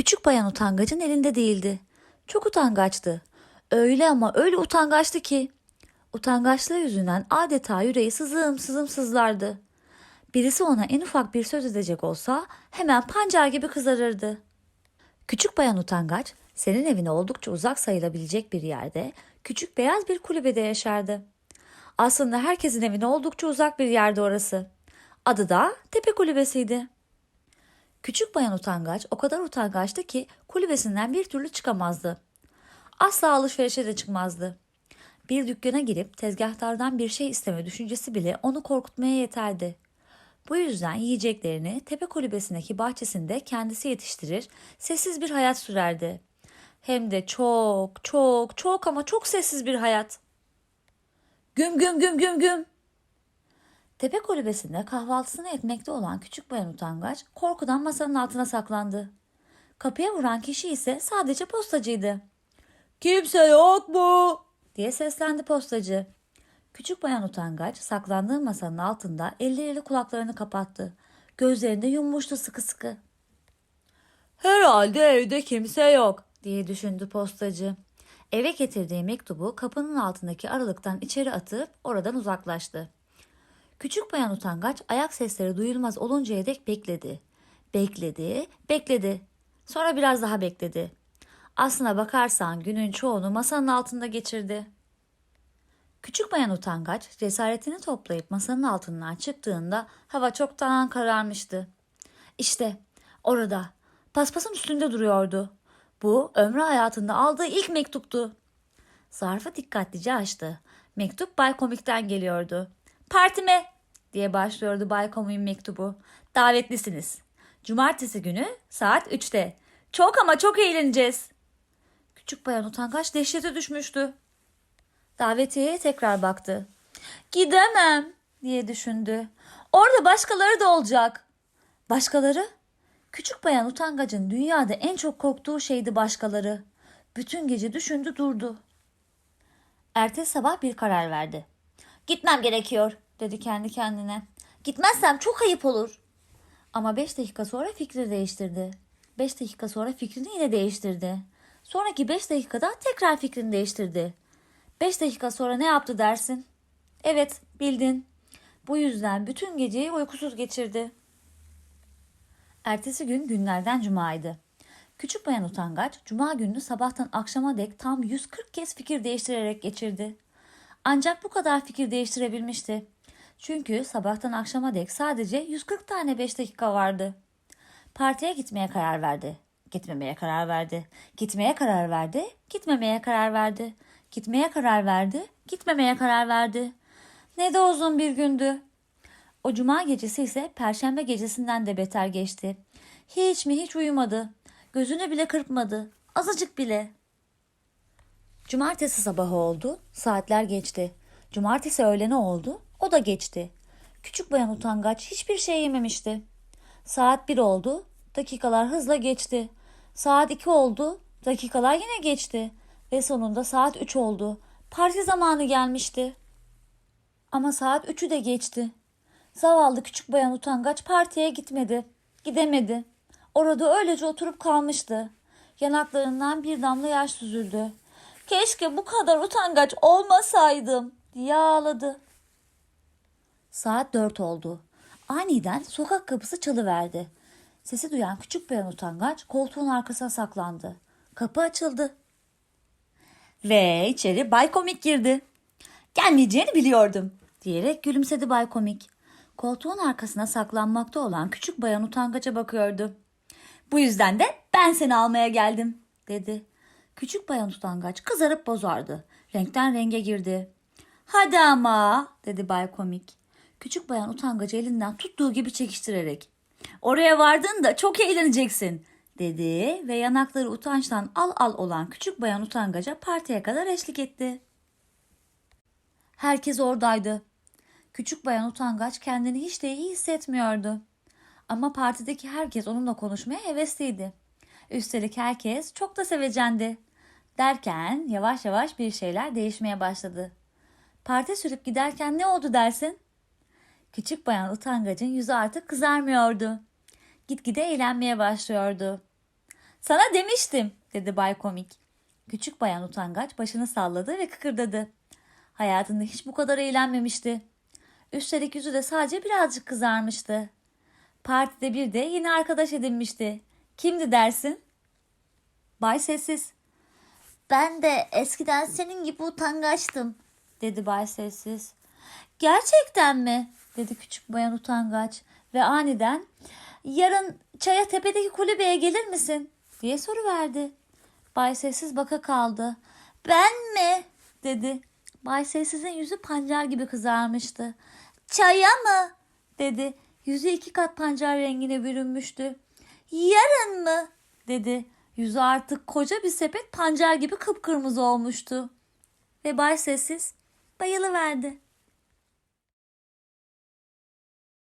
Küçük bayan utangacın elinde değildi. Çok utangaçtı. Öyle ama öyle utangaçtı ki. Utangaçlığı yüzünden adeta yüreği sızım sızım sızlardı. Birisi ona en ufak bir söz edecek olsa hemen pancar gibi kızarırdı. Küçük bayan utangaç, senin evine oldukça uzak sayılabilecek bir yerde, küçük beyaz bir kulübede yaşardı. Aslında herkesin evine oldukça uzak bir yerde orası. Adı da Tepe Kulübesi'ydi. Küçük bayan utangaç o kadar utangaçtı ki kulübesinden bir türlü çıkamazdı. Asla alışverişe de çıkmazdı. Bir dükkana girip tezgahtardan bir şey isteme düşüncesi bile onu korkutmaya yeterdi. Bu yüzden yiyeceklerini tepe kulübesindeki bahçesinde kendisi yetiştirir, sessiz bir hayat sürerdi. Hem de çok, çok, çok ama çok sessiz bir hayat. Güm güm güm güm güm. Tepe kulübesinde kahvaltısını etmekte olan küçük bayan utangaç korkudan masanın altına saklandı. Kapıya vuran kişi ise sadece postacıydı. Kimse yok mu? diye seslendi postacı. Küçük bayan utangaç saklandığı masanın altında elleriyle kulaklarını kapattı. Gözlerini yummuştu sıkı sıkı. Herhalde evde kimse yok diye düşündü postacı. Eve getirdiği mektubu kapının altındaki aralıktan içeri atıp oradan uzaklaştı. Küçük bayan utangaç ayak sesleri duyulmaz oluncaya dek bekledi. Bekledi, bekledi. Sonra biraz daha bekledi. Aslına bakarsan günün çoğunu masanın altında geçirdi. Küçük bayan utangaç cesaretini toplayıp masanın altından çıktığında hava çoktan kararmıştı. İşte orada paspasın üstünde duruyordu. Bu ömrü hayatında aldığı ilk mektuptu. Zarfı dikkatlice açtı. Mektup Bay Komik'ten geliyordu. Partime diye başlıyordu Bay Komik'in mektubu. Davetlisiniz. Cumartesi günü saat 3'te. Çok ama çok eğleneceğiz. Küçük bayan utangaç dehşete düşmüştü. Davetiyeye tekrar baktı. Gidemem diye düşündü. Orada başkaları da olacak. Başkaları? Küçük bayan utangacın dünyada en çok korktuğu şeydi başkaları. Bütün gece düşündü durdu. Ertesi sabah bir karar verdi. Gitmem gerekiyor dedi kendi kendine. Gitmezsem çok ayıp olur. Ama beş dakika sonra fikri değiştirdi. Beş dakika sonra fikrini yine değiştirdi. Sonraki beş dakikada tekrar fikrini değiştirdi. Beş dakika sonra ne yaptı dersin? Evet bildin. Bu yüzden bütün geceyi uykusuz geçirdi. Ertesi gün günlerden cumaydı. Küçük bayan utangaç cuma gününü sabahtan akşama dek tam 140 kez fikir değiştirerek geçirdi. Ancak bu kadar fikir değiştirebilmişti. Çünkü sabahtan akşama dek sadece 140 tane 5 dakika vardı. Partiye gitmeye karar verdi. Gitmemeye karar verdi. Gitmeye karar verdi. Gitmemeye karar verdi. Gitmeye karar verdi. Gitmemeye karar verdi. Ne de uzun bir gündü. O cuma gecesi ise perşembe gecesinden de beter geçti. Hiç mi hiç uyumadı. Gözünü bile kırpmadı. Azıcık bile. Cumartesi sabahı oldu. Saatler geçti. Cumartesi öğlene oldu. O da geçti. Küçük bayan utangaç hiçbir şey yememişti. Saat bir oldu. Dakikalar hızla geçti. Saat iki oldu. Dakikalar yine geçti. Ve sonunda saat üç oldu. Parti zamanı gelmişti. Ama saat üçü de geçti. Zavallı küçük bayan utangaç partiye gitmedi. Gidemedi. Orada öylece oturup kalmıştı. Yanaklarından bir damla yaş süzüldü. Keşke bu kadar utangaç olmasaydım diye ağladı. Saat dört oldu. Aniden sokak kapısı çalıverdi. Sesi duyan küçük bayan utangaç koltuğun arkasına saklandı. Kapı açıldı. Ve içeri Bay Komik girdi. Gelmeyeceğini biliyordum diyerek gülümsedi Bay Komik. Koltuğun arkasına saklanmakta olan küçük bayan utangaça bakıyordu. Bu yüzden de ben seni almaya geldim dedi. Küçük bayan utangaç kızarıp bozardı. Renkten renge girdi. Hadi ama dedi Bay Komik. Küçük bayan utangacı elinden tuttuğu gibi çekiştirerek. Oraya vardın da çok eğleneceksin dedi ve yanakları utançtan al al olan küçük bayan utangaca partiye kadar eşlik etti. Herkes oradaydı. Küçük bayan utangaç kendini hiç de iyi hissetmiyordu. Ama partideki herkes onunla konuşmaya hevesliydi. Üstelik herkes çok da sevecendi. Derken yavaş yavaş bir şeyler değişmeye başladı. Parti sürüp giderken ne oldu dersin? Küçük bayan utangacın yüzü artık kızarmıyordu. Gitgide eğlenmeye başlıyordu. Sana demiştim dedi Bay Komik. Küçük bayan utangaç başını salladı ve kıkırdadı. Hayatında hiç bu kadar eğlenmemişti. Üstelik yüzü de sadece birazcık kızarmıştı. Partide bir de yeni arkadaş edinmişti. Kimdi dersin? Bay Sessiz. Ben de eskiden senin gibi utangaçtım dedi Bay Sessiz. Gerçekten mi? dedi küçük bayan utangaç ve aniden yarın çaya tepedeki kulübeye gelir misin? diye soru verdi. Bay Sessiz baka kaldı. Ben mi? dedi. Bay Sessiz'in yüzü pancar gibi kızarmıştı. Çaya mı? dedi. Yüzü iki kat pancar rengine bürünmüştü. Yarın mı? dedi. Yüzü artık koca bir sepet pancar gibi kıpkırmızı olmuştu. Ve Bay Sessiz bayılıverdi.